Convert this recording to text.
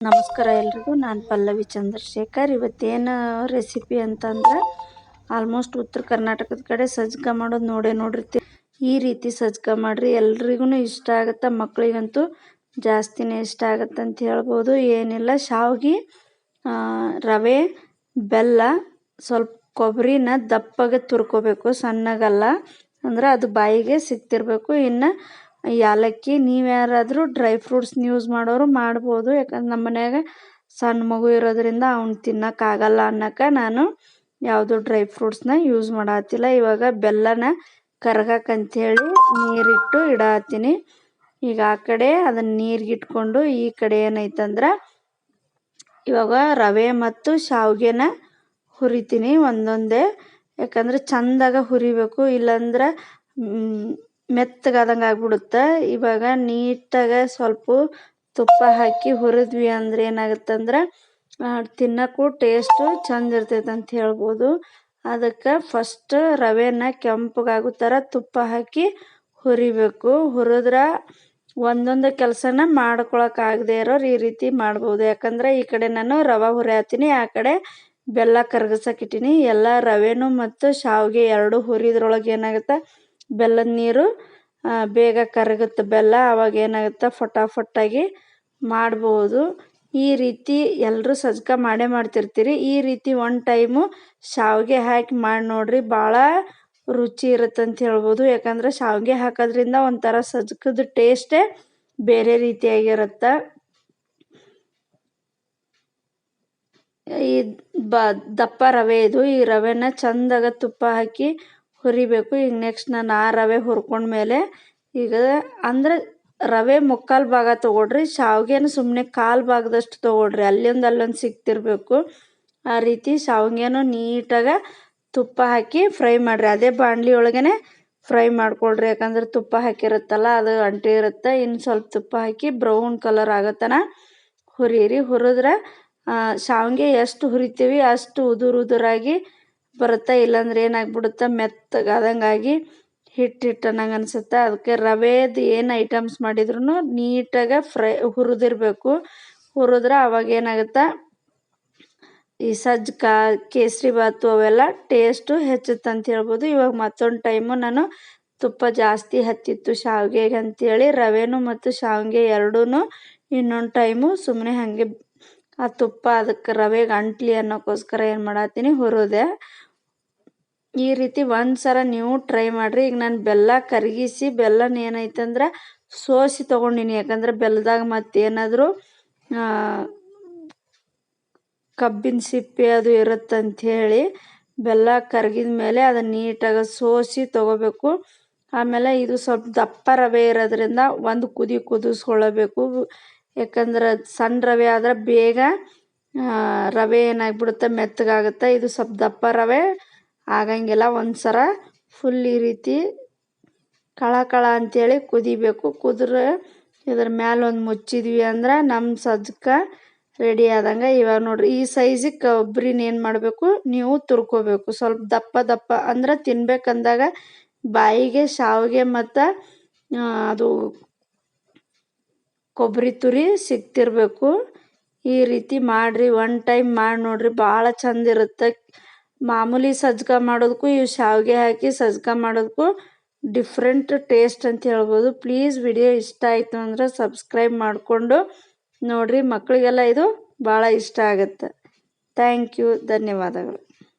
ನಮಸ್ಕಾರ ಎಲ್ರಿಗೂ, ನಾನು ಪಲ್ಲವಿ ಚಂದ್ರಶೇಖರ್. ಇವತ್ತೇನು ರೆಸಿಪಿ ಅಂತಂದ್ರೆ ಆಲ್ಮೋಸ್ಟ್ ಉತ್ತರ ಕರ್ನಾಟಕದ ಕಡೆ ಸಜ್ಕ ಮಾಡೋದು ನೋಡೇ ನೋಡಿರ್ತೀವಿ ಈ ರೀತಿ ಸಜ್ಕ ಮಾಡಿರಿ. ಎಲ್ರಿಗೂ ಇಷ್ಟ ಆಗುತ್ತೆ. ಮಕ್ಕಳಿಗಂತೂ ಜಾಸ್ತಿನೇ ಇಷ್ಟ ಆಗುತ್ತೆ ಅಂತ ಹೇಳ್ಬೋದು. ಏನಿಲ್ಲ, ಶಾವ್ಗೆ ರವೆ, ಬೆಲ್ಲ, ಸ್ವಲ್ಪ ಕೊಬ್ಬರಿನ ದಪ್ಪಗೆ ತುರ್ಕೋಬೇಕು. ಸಣ್ಣಗಲ್ಲ. ಅಂದ್ರೆ ಅದು ಬಾಯಿಗೆ ಸಿಕ್ತಿರಬೇಕು ಇನ್ನು ಯಾಲಕ್ಕಿ, ನೀವು ಯಾರಾದರೂ ಡ್ರೈ ಫ್ರೂಟ್ಸ್ ಯೂಸ್ ಮಾಡೋರು ಮಾಡ್ಬೋದು. ಯಾಕಂದ್ರೆ ನಮ್ಮ ಮನ್ಯಾಗ ಸಣ್ಣ ಮಗು ಇರೋದ್ರಿಂದ ಅವ್ನು ತಿನ್ನೋಕ್ಕಾಗಲ್ಲ ಅನ್ನೋಕೆ ನಾನು ಯಾವುದು ಡ್ರೈ ಫ್ರೂಟ್ಸ್ನ ಯೂಸ್ ಮಾಡತ್ತಿಲ್ಲ ಇವಾಗ ಬೆಲ್ಲನ ಕರ್ಗಕ್ಕಂಥೇಳಿ ನೀರಿಟ್ಟು ಇಡತ್ತೀನಿ ಈಗ ಆ ಕಡೆ ಅದನ್ನ ನೀರಿಗಿಟ್ಕೊಂಡು ಈ ಕಡೆ ಏನೈತಂದ್ರೆ ಇವಾಗ ರವೆ ಮತ್ತು ಶಾವ್ಗೆನ ಹುರಿತೀನಿ ಒಂದೊಂದೇ. ಯಾಕಂದ್ರೆ ಚಂದಾಗ ಹುರಿಬೇಕು. ಇಲ್ಲಂದ್ರೆ ಮೆತ್ತಗಾದಂಗೆ ಆಗ್ಬಿಡುತ್ತೆ. ಇವಾಗ ನೀಟಾಗಿ ಸ್ವಲ್ಪ ತುಪ್ಪ ಹಾಕಿ ಹುರಿದ್ವಿ ಅಂದ್ರೆ ಏನಾಗುತ್ತಂದ್ರೆ ತಿನ್ನೋಕ್ಕೂ ಟೇಸ್ಟು ಚಂದ ಇರ್ತೈತೆ ಅಂತ ಹೇಳ್ಬೋದು. ಅದಕ್ಕೆ ಫಸ್ಟ್ ರವೆನ ಕೆಂಪಗಾಗೋ ಥರ ತುಪ್ಪ ಹಾಕಿ ಹುರಿಬೇಕು. ಹುರಿದ್ರೆ ಒಂದೊಂದು ಕೆಲಸನ ಮಾಡ್ಕೊಳಕ್ಕಾಗದೇ ಇರೋರು ಈ ರೀತಿ ಮಾಡ್ಬೋದು. ಯಾಕಂದ್ರೆ ಈ ಕಡೆ ನಾನು ರವೆ ಹುರಿಯತ್ತೀನಿ ಆ ಕಡೆ ಬೆಲ್ಲ ಕರ್ಗಸಕ್ಕಿಟ್ಟಿನಿ ಎಲ್ಲ ರವೆನೂ ಮತ್ತು ಶಾವಿಗೆ ಎರಡು ಹುರಿದ್ರೊಳಗೆ ಏನಾಗುತ್ತೆ ಬೆಲ್ಲದ ನೀರು ಬೇಗ ಕರಗುತ್ತೆ ಬೆಲ್ಲ, ಅವಾಗ ಏನಾಗುತ್ತೆ ಫಟಾಫಟ್ಟಾಗಿ ಮಾಡ್ಬೋದು. ಈ ರೀತಿ ಎಲ್ಲರೂ ಸಜ್ಕ ಮಾಡೇ ಮಾಡ್ತಿರ್ತೀರಿ. ಈ ರೀತಿ ಒನ್ ಟೈಮು ಶಾವಿಗೆ ಹಾಕಿ ಮಾಡಿ ನೋಡ್ರಿ ಭಾಳ ರುಚಿ ಇರುತ್ತೆ ಅಂತ ಹೇಳ್ಬೋದು. ಯಾಕಂದ್ರೆ ಶಾವಿಗೆ ಹಾಕೋದ್ರಿಂದ ಒಂಥರ ಸಜ್ಕದ ಟೇಸ್ಟೇ ಬೇರೆ ರೀತಿಯಾಗಿರುತ್ತೆ. ಈ ಬ ದಪ್ಪ ರವೆ ಇದು. ಈ ರವೆನ ಚಂದಾಗ ತುಪ್ಪ ಹಾಕಿ ಹುರಿಬೇಕು. ಈಗ ನೆಕ್ಸ್ಟ್ ನಾನು ಆ ರವೆ ಹುರ್ಕೊಂಡ್ಮೇಲೆ ಈಗ ಅಂದ್ರೆ ರವೆ ಮುಕ್ಕಾಲು ಭಾಗ ತೊಗೊಳ್ರಿ. ಶಾವಿಗೆನ ಸುಮ್ಮನೆ ಕಾಲು ಭಾಗದಷ್ಟು ತೊಗೊಳ್ರಿ. ಅಲ್ಲಿಂದ ಅಲ್ಲೊಂದು ಸಿಕ್ತಿರಬೇಕು ಆ ರೀತಿ ಶಾವ್ಗೆನೂ ನೀಟಾಗಿ ತುಪ್ಪ ಹಾಕಿ ಫ್ರೈ ಮಾಡಿರಿ. ಅದೇ ಬಾಣಲಿ ಒಳಗೇ ಫ್ರೈ ಮಾಡ್ಕೊಳ್ರಿ. ಯಾಕಂದ್ರೆ ತುಪ್ಪ ಹಾಕಿರುತ್ತಲ್ಲ ಅದು ಅಂಟಿ ಇರುತ್ತೆ. ಇನ್ನು ಸ್ವಲ್ಪ ತುಪ್ಪ ಹಾಕಿ ಬ್ರೌನ್ ಕಲರ್ ಆಗತ್ತನ ಹುರಿಯಿರಿ. ಹುರಿದ್ರೆ ಶಾವಿಗೆ ಎಷ್ಟು ಹುರಿತೀವಿ ಅಷ್ಟು ಉದುರು ಉದುರಾಗಿ ಬರುತ್ತೆ ಇಲ್ಲಾಂದ್ರೆ ಏನಾಗ್ಬಿಡುತ್ತೆ ಮೆತ್ತಗಾದಂಗಾಗಿ ಹಿಟ್ಟು ಹಿಟ್ಟು ಅನ್ನಂಗೆ ಅನ್ಸುತ್ತೆ. ಅದಕ್ಕೆ ರವೆದು ಏನು ಐಟಮ್ಸ್ ಮಾಡಿದ್ರೂ ನೀಟಾಗಿ ಫ್ರೈ ಹುರಿದಿರಬೇಕು. ಹುರಿದ್ರೆ ಅವಾಗ ಏನಾಗುತ್ತೆ ಈ ಸಜ್ಜಕ ಕೇಸರಿ ಬಾತು ಅವೆಲ್ಲ ಟೇಸ್ಟು ಹೆಚ್ಚುತ್ತೆ ಅಂತ ಹೇಳ್ಬೋದು. ಇವಾಗ ಮತ್ತೊಂದು ಟೈಮು ನಾನು ತುಪ್ಪ ಜಾಸ್ತಿ ಹತ್ತಿತ್ತು ಶಾವಿಗೆಗೆ ಅಂತೇಳಿ ರವೆನೂ ಮತ್ತು ಶಾವಿಗೆ ಎರಡೂ ಇನ್ನೊಂದು ಟೈಮು ಸುಮ್ಮನೆ ಹಾಗೆ ಆ ತುಪ್ಪ ಅದಕ್ಕೆ ರವೆಗೆ ಅಂಟ್ಲಿ ಅನ್ನೋಕ್ಕೋಸ್ಕರ ಏನು ಮಾಡತ್ತೀನಿ, ಹುರಿದೆ. ಈ ರೀತಿ ಒಂದು ಸಲ ನೀವು ಟ್ರೈ ಮಾಡಿರಿ. ಈಗ ನಾನು ಬೆಲ್ಲ ಕರಗಿಸಿ, ಬೆಲ್ಲನ ಏನೈತಂದ್ರೆ ಸೋಸಿ ತೊಗೊಂಡಿನಿ. ಯಾಕಂದ್ರೆ ಬೆಲ್ಲದಾಗ ಮತ್ತೇನಾದರೂ ಕಬ್ಬಿನ ಸಿಪ್ಪೆ ಅದು ಇರುತ್ತಂಥೇಳಿ ಬೆಲ್ಲ ಕರಗಿದ ಮೇಲೆ ಅದನ್ನು ನೀಟಾಗಿ ಸೋಸಿ ತೊಗೋಬೇಕು. ಆಮೇಲೆ ಇದು ಸ್ವಲ್ಪ ದಪ್ಪ ರವೆ ಇರೋದ್ರಿಂದ ಒಂದು ಕುದಿ ಕುದಿಸ್ಕೊಳ್ಳಬೇಕು. ಯಾಕಂದ್ರೆ ಸಣ್ಣ ರವೆ ಆದ್ರೆ ಬೇಗ ರವೆ ಏನಾಗ್ಬಿಡುತ್ತೆ, ಮೆತ್ತಗಾಗುತ್ತೆ. ಇದು ಸ್ವಲ್ಪ ದಪ್ಪ ರವೆ, ಆಗಂಗಿಲ್ಲ ಒಂದು ಸಲ ಫುಲ್ ಈ ರೀತಿ ಕಳ ಕಳ ಅಂತೇಳಿ ಕುದಿಬೇಕು. ಕುದ್ರೆ ಇದ್ರ ಮ್ಯಾಲ ಒಂದು ಮುಚ್ಚಿದ್ವಿ ಅಂದ್ರೆ ನಮ್ಮ ಸಜ್ಕ ರೆಡಿ ಆದಂಗೆ. ಇವಾಗ ನೋಡ್ರಿ, ಈ ಸೈಜಿಗೆ ಕೊಬ್ಬರಿನ ಏನು ಮಾಡಬೇಕು, ನೀವು ತುರ್ಕೋಬೇಕು. ಸ್ವಲ್ಪ ದಪ್ಪ ದಪ್ಪ ಅಂದ್ರೆ ತಿನ್ಬೇಕಂದಾಗ ಬಾಯಿಗೆ, ಶಾವಿಗೆ ಮತ್ತು ಅದು ಕೊಬ್ಬರಿ ತುರಿ ಸಿಕ್ತಿರಬೇಕು ಈ ರೀತಿ ಮಾಡಿರಿ ಒನ್ ಟೈಮ್ ಮಾಡಿ ನೋಡಿರಿ ಭಾಳ ಚಂದ ಇರುತ್ತೆ. ಮಾಮೂಲಿ ಸಜ್ಕ ಮಾಡೋದಕ್ಕೂ ಇವು ಶಾವಿಗೆ ಹಾಕಿ ಸಜ್ಕ ಮಾಡೋದಕ್ಕೂ ಡಿಫ್ರೆಂಟ್ ಟೇಸ್ಟ್ ಅಂತ ಹೇಳ್ಬೋದು. ಪ್ಲೀಸ್ ವಿಡಿಯೋ ಇಷ್ಟ ಆಯಿತು ಅಂದ್ರೆ ಸಬ್ಸ್ಕ್ರೈಬ್ ಮಾಡಿಕೊಂಡು ನೋಡಿರಿ ಮಕ್ಕಳಿಗೆಲ್ಲ ಇದು ಭಾಳ ಇಷ್ಟ ಆಗುತ್ತೆ. ಥ್ಯಾಂಕ್ ಯು ಧನ್ಯವಾದಗಳು.